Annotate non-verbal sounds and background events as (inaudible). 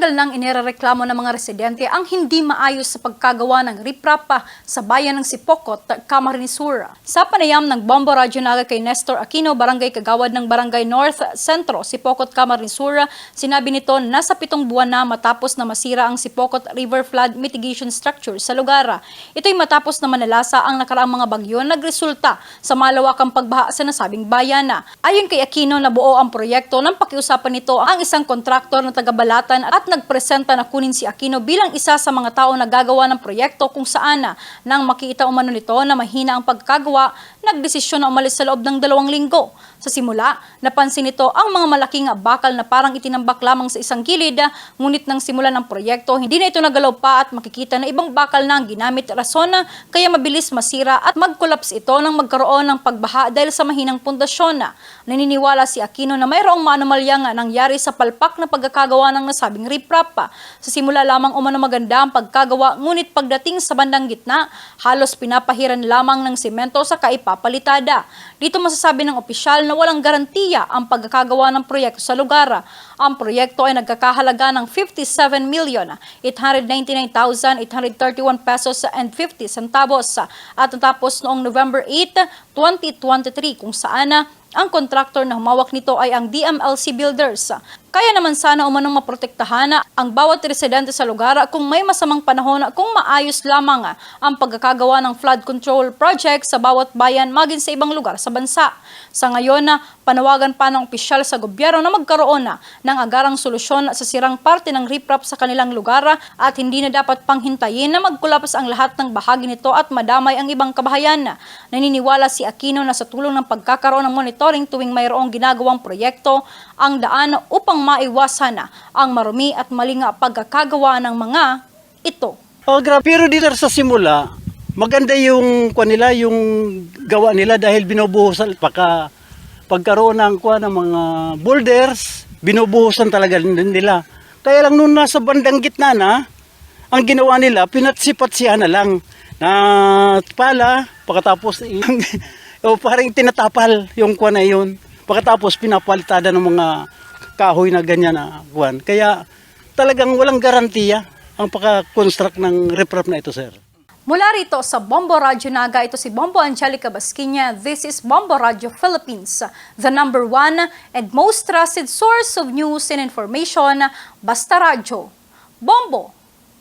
Matagal nang inirereklamo ng mga residente ang hindi maayos sa pagkagawa ng riprapa sa bayan ng Sipokot, Camarines Sur. Sa panayam ng Bombo Radyo Naga kay Nestor Aquino, Barangay Kagawad ng Barangay North Centro, Sipokot, Camarines Sur, sinabi nito nasa pitong buwan na matapos na masira ang Sipokot River Flood Mitigation Structure sa lugar. Ito'y matapos na manalasa ang nakaraang mga bagyo nagresulta sa malawakang pagbaha sa nasabing bayan. Ayon kay Aquino, nabuo ang proyekto ng pakiusapan nito ang isang kontraktor na taga-Balatan at nagpresenta na kunin si Aquino bilang isa sa mga tao na gagawa ng proyekto kung saan na nang makita umano nito na mahina ang pagkagawa, nagdesisyon na umalis sa loob ng dalawang linggo. Sa simula, napansin nito ang mga malaking bakal na parang itinambak lamang sa isang gilid, ngunit nang simula ng proyekto, hindi na ito nagalaw pa at makikita na ibang bakal na ang ginamit rason kaya mabilis masira at mag-collapse ito nang magkaroon ng pagbaha dahil sa mahinang pundasyon. Naniniwala si Aquino na mayroong maanomalya nga nangyari sa palpak na pagkakagawa ng nasabing riprap. Sa simula lamang umano maganda ang pagkagawa ngunit pagdating sa bandang gitna, halos pinapahiran lamang ng semento sa kaipapalitada. Dito masasabi ng opisyal na walang garantiya ang pagkakagawa ng proyekto sa lugar. Ang proyekto ay nagkakahalaga ng 57 million 899,831 pesos and 50 centavos at natapos noong November 8, 2023 kung saan ang kontraktor na humawak nito ay ang DMLC Builders. Kaya naman sana umanong maprotektahan ang bawat residente sa lugar kung may masamang panahon kung maayos lamang ang pagkakagawa ng flood control project sa bawat bayan maging sa ibang lugar sa bansa. Sa ngayon, panawagan pa ng opisyal sa gobyerno na magkaroon na ng agarang solusyon sa sirang parte ng riprap sa kanilang lugar at hindi na dapat panghintayin na magkulapas ang lahat ng bahagi nito at madamay ang ibang kabahayan. Naniniwala si Aquino na sa tulong ng pagkakaroon ng monitoring tuwing mayroong ginagawang proyekto ang daan upang maiwasan ang marumi at maling pagkakagawa ng mga ito. Oh, grabe. Pero dito sa simula, maganda yung kwa nila, yung gawa nila dahil binubuhusan pagka pagkaroon ng kwa ng mga boulders, binubuhusan talaga nila. Kaya lang nung nasa bandang gitna na, ang ginawa nila, pinatsipat siya na lang na pala, pagkatapos (laughs) o parang tinatapal yung kwa na yun. Pagkatapos pinapalitada ng mga kahoy na ganyan na kuwan. Kaya talagang walang garantiya ang pagka-construct ng riprap na ito, sir. Mula rito sa Bombo Radyo Naga, ito si Bombo Angelica Basquinia. This is Bombo Radyo Philippines, the number one and most trusted source of news and information. Basta Radyo. Bombo